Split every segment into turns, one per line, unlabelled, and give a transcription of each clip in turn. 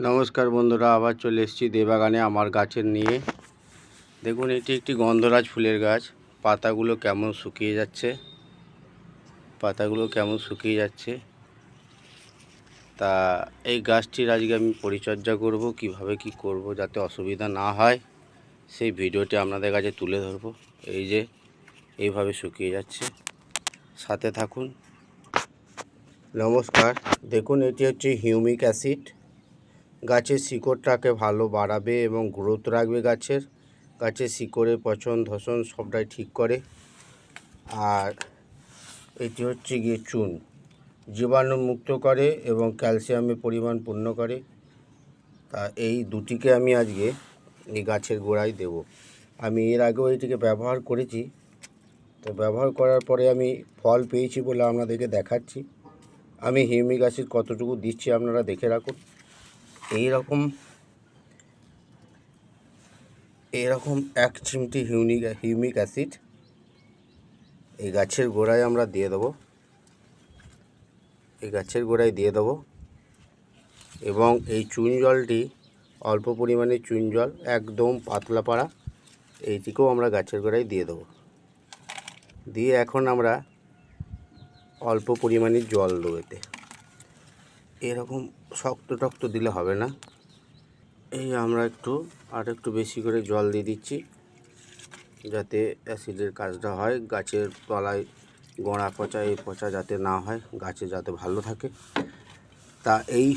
নমস্কার বন্ধুরা, আবার চলে এসেছি দেবাগানে আমার গাছের নিয়ে। দেখুন, এটি একটি গন্ধরাজ ফুলের গাছ। পাতাগুলো কেমন শুকিয়ে যাচ্ছে। পাতাগুলো কেমন শুকিয়ে যাচ্ছে। তা এই গাছটির আজকে আমি পরিচর্যা করব, কীভাবে কি করব যাতে অসুবিধা না হয়। সেই ভিডিওটি আপনাদের কাছে তুলে ধরব। এই যে, এইভাবে শুকিয়ে যাচ্ছে। সাথে থাকুন। নমস্কার। দেখুন, এটি হচ্ছে হিউমিক অ্যাসিড। গাছের শিকড়টাকে ভালো বাড়াবে এবং গ্রোথ রাখবে গাছের। গাছের শিকড়ের পচন, ধসন সবটাই ঠিক করে। আর এটি হচ্ছে গিয়ে চুন। জীবাণু মুক্ত করে এবং ক্যালসিয়ামের পরিমাণ পূর্ণ করে। তা এই দুটিকে আমি আজকে এই গাছের গোড়ায় দেব। আমি এর আগেও এটিকে ব্যবহার করেছি। তো ব্যবহার করার পরে আমি ফল পেয়েছি বলে আপনাদেরকে দেখাচ্ছি। আমি হিউমিক অ্যাসিড কতটুকু দিচ্ছি আপনারা দেখে রাখুন। এই রকম এরকম এক চিমটি হিউনিক হিউমিক অ্যাসিড এই গাছের গোড়ায় আমরা দিয়ে দেবো। এই গাছের গোড়ায় দিয়ে দেবো এবং এই চুন জলটি, অল্প পরিমাণে চুন জল, একদম পাতলা পাড়া, এইটিকেও আমরা গাছের গোড়ায় দিয়ে দেবো। দিয়ে এখন আমরা অল্প পরিমাণে জল দেবো এতে। এরকম শক্ত টক্ত দিলে হবে না। এই আমরা একটু, আর একটু বেশি করে জল দিয়ে দিচ্ছি, যাতে অ্যাসিডের কাজটা হয়। গাছের তলায় গোড়া পচা, এই পচা যাতে না হয়, গাছে যাতে ভালো থাকে। তা এই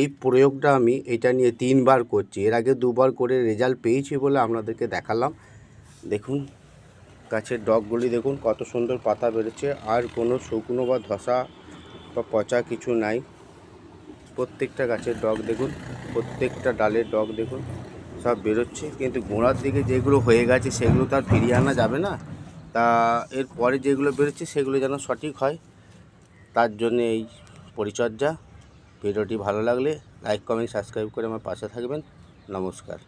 এই প্রয়োগটা আমি এটা নিয়ে তিনবার করছি। এর আগে দুবার করে রেজাল্ট পেয়েছি বলে আপনাদেরকে দেখালাম। দেখুন, গাছের ডগগুলি দেখুন, কত সুন্দর পাতা বেরোচ্ছে আর কোনো শুকনো বা ধসা বা পচা কিছু নাই। প্রত্যেকটা গাছের ডগ দেখুন, প্রত্যেকটা ডালের ডগ দেখুন, সব বেরোচ্ছে। কিন্তু গোড়ার দিকে যেগুলো হয়ে গেছে, সেগুলো তো আর ফিরিয়ে আনা যাবে না। তা এর পরে যেগুলো বেরোচ্ছে, সেগুলো যেন সঠিক হয়। তার জন্যে এই পরিচর্যা। ভিডিওটি ভালো লাগলে লাইক, কমেন্ট, সাবস্ক্রাইব করে আমার পাশে থাকবেন। নমস্কার।